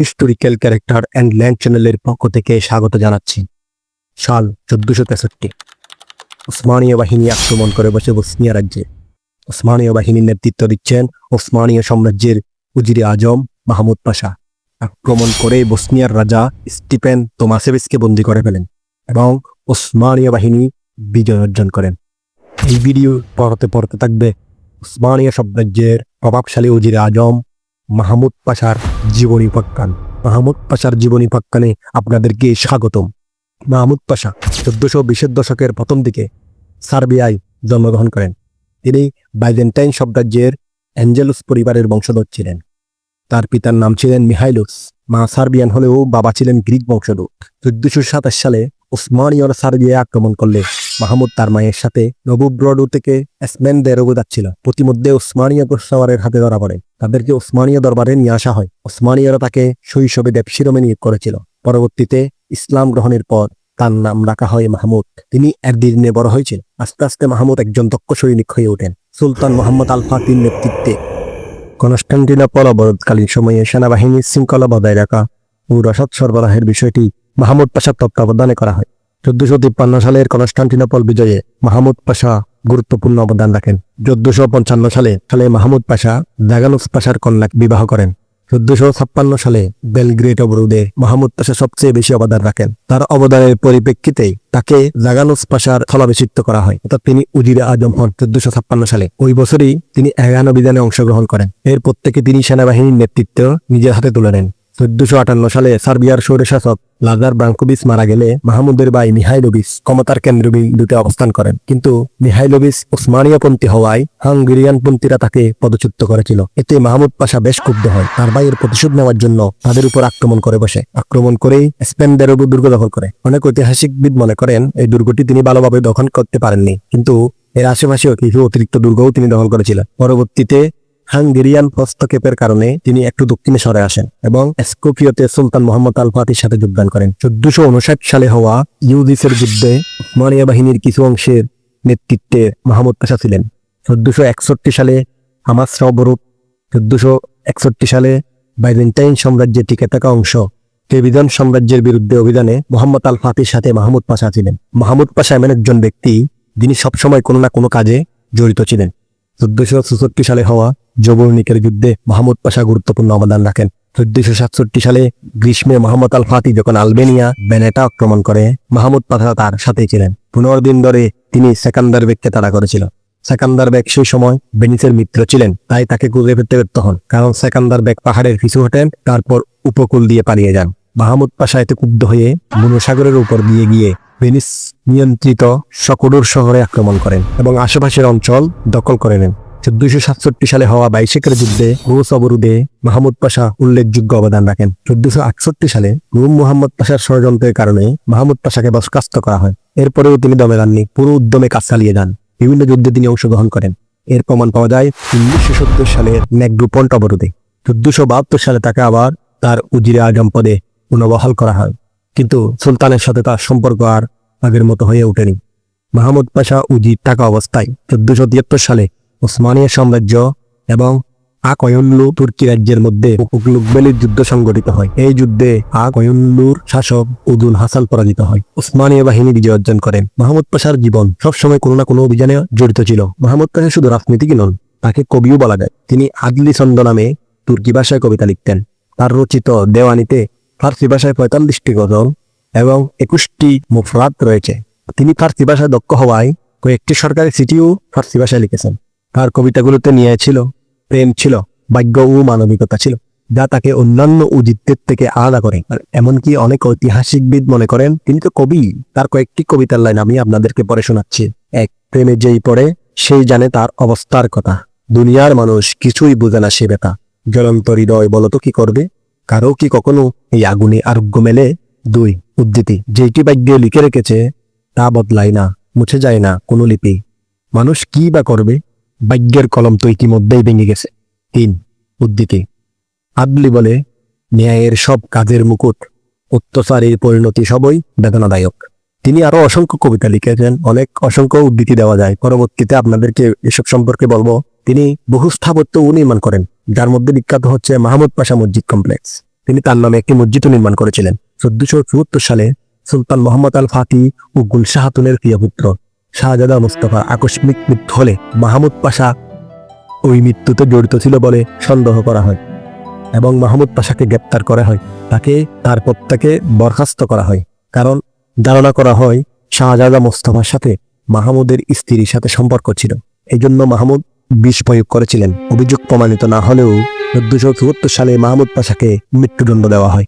Historical character and land চ্যানেলের পক্ষ থেকে স্বাগত জানাচ্ছি। সাল চোদ্দশো তেষট্টি। ওসমানীয় বাহিনী আক্রমণ করে বসে বসনিয়া রাজ্যে। ওসমানীয় বাহিনীর নেতৃত্ব দিচ্ছেন ওসমানীয় সাম্রাজ্যের উজিরে আজম মাহমুদ পাশা। আক্রমণ করে বসনিয়ার রাজা স্টিফেন তোমাসেভিসকে বন্দী করে ফেলেন এবং ওসমানীয় বাহিনী বিজয় অর্জন করেন। এই ভিডিও পড়তে পড়তে থাকবে ওসমানীয় সাম্রাজ্যের প্রভাবশালী উজিরে আজম মাহমুদ পাশার জীবনী পাক্কান মাহমুদ পাশার জীবনী পাক্কানে আপনাদেরকে স্বাগতম। মাহমুদ পাশা চোদ্দশো বিশের দশকের প্রথম দিকে সার্বিয়ায় জন্মগ্রহণ করেন। তিনি বাইজেন্টাইন সাম্রাজ্যের অ্যাঞ্জেলুস পরিবারের বংশধর ছিলেন। তার পিতার নাম ছিলেন মিহাইলুস। মা সার্বিয়ান হলেও বাবা ছিলেন গ্রিক বংশধর। চোদ্দশো সাতাশ সালে ওসমানীয়রা সার্বিয়ায় আক্রমণ করলে মাহমুদ তার মায়ের সাথে নবুব্রডু থেকে এসমেন দেরোগো যাচ্ছিল। প্রতিমধ্যে ওসমানীয় পেশাওয়ারের হাতে ধরা পড়ে। তাদেরকে ওসমানীয় দরবারে নিয়ে আসা হয়। ওসমানীয়রা তাকে শৈশবে দেবশিরমে নিয়োগ করেছিল। পরবর্তীতে ইসলাম গ্রহণের পর তার নাম রাখা হয় মাহমুদ। তিনি একদিনে বড় হয়েছেন আস্তে আস্তে মাহমুদ একজন দক্ষ সৈনিক হয়ে ওঠেন। সুলতান মোহাম্মদ আল ফাতির নেতৃত্বে কনস্টান্টিনোপল অবরোধকালীন সময়ে সেনাবাহিনীর শৃঙ্খলা বজায় রাখা ও রসদ সরবরাহের বিষয়টি মাহমুদ পাশার তত্ত্বাবধানে করা হয়। চোদ্দশো তিপ্পান্ন সালের কনস্টান্টিনোপল বিজয়ে মাহমুদ পাশা গুরুত্বপূর্ণ অবদান রাখেন। চোদ্দশো পঞ্চান্ন সালে সালে মাহমুদ পাশা জাগানুস পাশার কন্যা বিবাহ করেন। চোদ্দশো ছাপ্পান্ন সালে বেলগ্রেড অবরোধে মাহমুদ পাশা সবচেয়ে বেশি অবদান রাখেন। তার অবদানের পরিপ্রেক্ষিতে তাকে জাগানুস পাশার স্থলাভিষিক্ত করা হয়। অর্থাৎ তিনি উজিরে আজম হন চোদ্দশো ছাপ্পান্ন সালে। ওই বছরই তিনি এগান অভিযানে অংশগ্রহণ করেন। এরপর থেকে তিনি সেনাবাহিনীর নেতৃত্ব নিজের হাতে তুলে নেন। চোদ্দশো আটান্ন সালে সার্বিয়ার স্বৈরশাসক লাজার ব্রাঙ্কোভিস মারা গেলে মাহমুদের ভাই মিহাইলোভিস ক্ষমতার কেন্দ্রবিন্দুতে অবস্থান করেন। কিন্তু মিহাইলোভিস ওসমানীয়পন্থী হওয়ায় হাঙ্গেরিয়ানপন্থীরা তাকে পদচ্যুত করেছিল। এতে মাহমুদ পাশা বেশ ক্ষুব্ধ হয়। তার ভাইয়ের প্রতিশোধ নেওয়ার জন্য তাদের উপর আক্রমণ করে বসে। আক্রমণ করেই স্পেনদেরবু দুর্গ দখল করে। অনেক ঐতিহাসিকবিদ মনে করেন এই দুর্গটি তিনি ভালোভাবে দখল করতে পারেননি। কিন্তু এর আশেপাশেও কিছু অতিরিক্ত দুর্গও তিনি দখল করেছিলেন। পরবর্তীতে হাঙ্গেরিয়ান হস্তক্ষেপের কারণে তিনি একটু দক্ষিণে সরে আসেন এবং স্কোপিওতে সুলতান মোহাম্মদ আল ফাতির সাথে যোগদান করেন। চোদ্দশো উনষাট সালে হওয়া ইউদিসের যুদ্ধে উসমানিয়া বাহিনীর কিছু অংশের নেতৃত্বে মাহমুদ পাশা ছিলেন। চোদ্দশো একষট্টি সালে হামাস অবরূপ চোদ্দশো একষট্টি সালে বাইজেন্টাইন সাম্রাজ্যের টিকে থাকা অংশ টেবিজন সাম্রাজ্যের বিরুদ্ধে অভিযানে মোহাম্মদ আল ফাতির সাথে মাহমুদ পাশা ছিলেন। মাহমুদ পাশা এমন একজন ব্যক্তি, যিনি সবসময় কোনো না কোনো কাজে জড়িত ছিলেন। চোদ্দশো সালে হওয়া জবরনিকের যুদ্ধে মাহমুদ পাশা গুরুত্বপূর্ণ অবদান রাখেন। চোদ্দশো সাতষট্টি সালে গ্রীষ্মে মোহাম্মদ আল ফাতি যখন আলবেনিয়া বেনেটা আক্রমণ করে, মাহমুদ পাশা তার সাথেই ছিলেন। পনেরো দিন ধরে তিনি সেকান্দার বেগকে তাড়া করেছিল। সেকান্দার বেগ সেই সময় বেনিসের মিত্র ছিলেন, তাই তাকে খুঁজে ফেলতে ব্যর্থ হন। কারণ সেকান্দার বেগ পাহাড়ের পিছু হটেন, তারপর উপকূল দিয়ে পালিয়ে যান। মাহমুদ পাশা এতে ক্ষুব্ধ হয়ে মনুসাগরের উপর দিয়ে গিয়ে ভেনিস নিয়ন্ত্রিত সকরুর শহরে আক্রমণ করেন এবং আশেপাশের অঞ্চল দখল করে নেন। চোদ্দশো সাতষট্টি সালে হওয়া বাইশেকের যুদ্ধে রুশ অবরোধে মাহমুদ পাশা উল্লেখযোগ্য অবদান রাখেন। চোদ্দশো আটষট্টি সালে রুম মোহাম্মদ পাশার ষড়যন্ত্রের কারণে মাহমুদ পাশাকে বরখাস্ত করা হয়। এরপরেও তিনি দমে যাননি, পুরো উদ্যমে কাজ চালিয়ে যান। বিভিন্ন যুদ্ধে তিনি অংশগ্রহণ করেন। এর প্রমাণ পাওয়া যায় উনিশশো সত্তর সালের নেগ্রুপন্ট অবরোধে। চোদ্দশো বাহাত্তর সালে তাকে আবার তার উজিরে আজম পদে পুনর্বহাল করা হয়। কিন্তু সুলতানের সাথে তার সম্পর্ক আর আগের মতো হয়ে ওঠেনি। মাহমুদ পাশা উজির থাকা অবস্থায় চোদ্দশো তিয়াত্তর সালে ওসমানিয়া সাম্রাজ্য এবং আকয়নলু তুর্কি রাজ্যের মধ্যে উকলুকবেলির যুদ্ধ সংঘটিত হয়। এই যুদ্ধে আকয়নলুর শাসক উদুল হাসান পরাজিত হয়। ওসমানীয় বাহিনী বিজয় অর্জন করেন মাহমুদ পাশার জীবন সবসময় কোনো না কোনো অভিযানে জড়িত ছিল। মাহমুদ পাশা শুধু রাজনীতিকই নন, তাকে কবিও বলা যায়। তিনি আদলি ছন্দ নামে তুর্কি ভাষায় কবিতা লিখতেন। তার রচিত দেওয়ানিতে ফার্সি ভাষায় পঁয়তাল্লিশটি গজল এবং একুশটি মুফরাত রয়েছে। তিনি ফার্সি ভাষায় দক্ষ হওয়ায় কয়েকটি সরকারি চিঠিও ফার্সি ভাষায় লিখেছেন। তার কবিতাগুলোতে নিয়ে ছিল, প্রেম ছিল, ভাগ্য ও মানবিকতা ছিল, যা তাকে অন্যান্য উজিতদের থেকে আলাদা করে। এমনকি অনেক ঐতিহাসিকবিদ মনে করেন, তিনি তো কবি, তার কয়েকটি কবিতার লাইন আমি আপনাদেরকে পড়ে শোনাচ্ছি। এক, প্রেমে যেই পড়ে, সেই জানে তার অবস্থার কথা। দুনিয়ার মানুষ কিছুই বোঝে না সে বেতা জ্বলন্ত হৃদয় বলতো কি করবে? কারও কি কখনো এই আগুনে আরোগ্য মেলে? দুই, উদ্ধৃতি। যেইটি ভাগ্যে লিখে রেখেছে, তা বদলায় না, মুছে যায় না কোনো লিপি। মানুষ কি বা করবে? ভাগ্যের কলম তো ইতিমধ্যেই ভেঙে গেছে। তিন, উদ্ধৃতি। আদলি বলে, ন্যায়ের সব কাজের মুকুট, অত্যাচারের পরিণতি সবই বেদনাদায়ক। তিনি আরও অসংখ্য কবিতা লিখেছেন, অনেক অসংখ্য উদ্ধৃতি দেওয়া যায়। পরবর্তীতে আপনাদেরকে এসব সম্পর্কে বলব। তিনি বহু স্থাপত্য নির্মাণ করেন। যার মধ্যে বিখ্যাত হচ্ছে মাহমুদ পাশা মসজিদ কমপ্লেক্স। তিনি তার নামে একটি মসজিদও নির্মাণ করেছিলেন। চোদ্দশো চুয়াত্তর সালে সুলতান মোহাম্মদ আল ফাতি ও গুলশাহ খাতুনের প্রিয় পুত্র শাহজাদা মুস্তফা আকস্মিক মৃত্যু হলে মাহমুদ পাশা ওই মৃত্যুতে জড়িত ছিল বলে সন্দেহ করা হয় এবং মাহমুদ পাশাকে গ্রেপ্তার করা হয়। তাকে, তার পদ বরখাস্ত করা হয়। কারণ ধারণা করা হয়, শাহজাদা মোস্তফার সাথে মাহমুদের স্ত্রীর সাথে সম্পর্ক ছিল। এই জন্য মাহমুদ বিষ প্রয়োগ করেছিলেন। অভিযোগ প্রমাণিত না হলেও চোদ্দশো চুয়াত্তর সালে মাহমুদ পাশাকে মৃত্যুদণ্ড দেওয়া হয়।